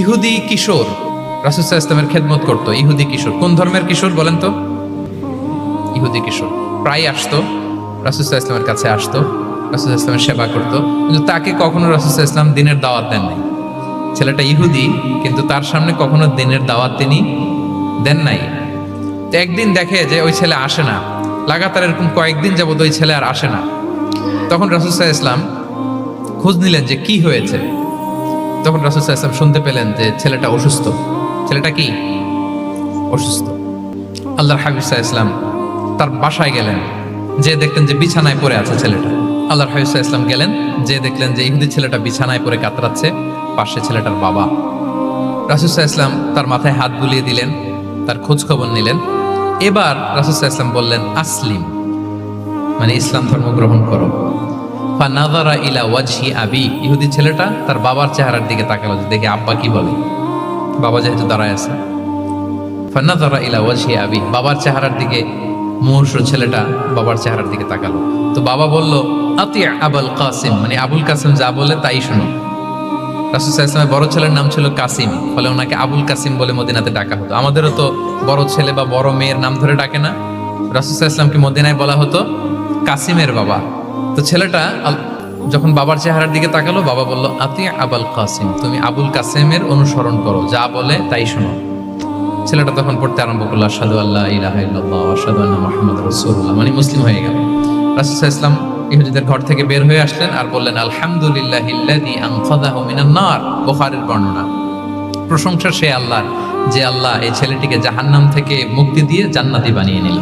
ইহুদি কিশোর রাসুসাহ ইসলামের খেদমত করতো। ইহুদি কিশোর, কোন ধর্মের কিশোর বলেন তো? ইহুদি কিশোর, প্রায় আসতো রাসুসাহ ইসলামের কাছে আসতো রাসুসাহ ইসলামের সেবা করতো। কিন্তু তাকে কখনো রাসুসাহ ইসলাম দিনের দাওয়াত দেন নাই। ছেলেটা ইহুদি, কিন্তু তার সামনে কখনো দিনের দাওয়াত তিনি দেন নাই। তো একদিন দেখে যে ওই ছেলে আসে না। লাগাতার এরকম কয়েকদিন যাবত ওই ছেলে আর আসে না। তখন রাসুসাহ ইসলাম খোঁজ নিলেন যে কি হয়েছে। তখন রাসুসাহ ইসলাম শুনতে পেলেন যে ছেলেটা অসুস্থ। ছেলেটা কি? অসুস্থ। আল্লাহর হাবিব ইসলাম তার বাসায় গেলেন। যে দেখলেন যে বিছানায় পড়ে আছে ছেলেটা। আল্লাহর হাবিব ইসলাম গেলেন। যে দেখলেন যে ইহুদি ছেলেটা বিছানায় পড়ে কাতরাচ্ছে, পাশে ছেলেটার বাবা। রাসুল সাহা ইসলাম তার মাথায় হাত বুলিয়ে দিলেন, তার খোঁজ খবর নিলেন। এবার রাসুল সাহা ইসলাম বললেন, আসলিম মানে ইসলাম ধর্ম গ্রহণ করো। ফানাদারা ইলা ওয়াজহি আবি। ইহুদি ছেলেটা তার বাবার চেহারার দিকে তাকালো, যে দেখে আব্বা কি বলে? বাবা যেহেতু দাঁড়ায় আছে। ফান্নাদারা ইলা ওয়াজহি আবি। বাবার চেহারার দিকে মুহূর্ষ ছেলেটা বাবার চেহারার দিকে তাকালো। তো বাবা বলল, আতি আবুল কাসিম। মানে আবুল কাসিম যা বলে তাই শোনো। রাসুল ইসলামের বড় ছেলের নাম ছিল কাসিম। ফলে ওনাকে আবুল কাসিম বলে মদিনাতে ডাকা হতো। আমাদেরও তো বড় ছেলে বা বড় মেয়ের নাম ধরে ডাকে না। রাসুল ইসলামকে মদিনায় বলা হতো কাসিমের বাবা। তো ছেলেটা যখন বাবার চেহারার দিকে তাকালো, বাবা বলল, আতি আবুল কাসিম, তুমি আবুল কাসিমের অনুসরণ করো, যা বলে তাই শোনো। ছেলেটা তখন পড়তে আরম্ভ করল আসাদু আল্লাহ ইলাহা মুহাম্মদ রাসূলুল্লাহ। মানে মুসলিম হয়ে গেল। রাসূল ইসলাম ইহুদিদের ঘর থেকে বের হয়ে আসলেন আর বললেন নার। বুখারীর বর্ণনা। প্রশংসা সে আল্লাহর, যে আল্লাহ এই ছেলেটিকে জাহান্নাম থেকে মুক্তি দিয়ে জান্নাতি বানিয়ে নিল।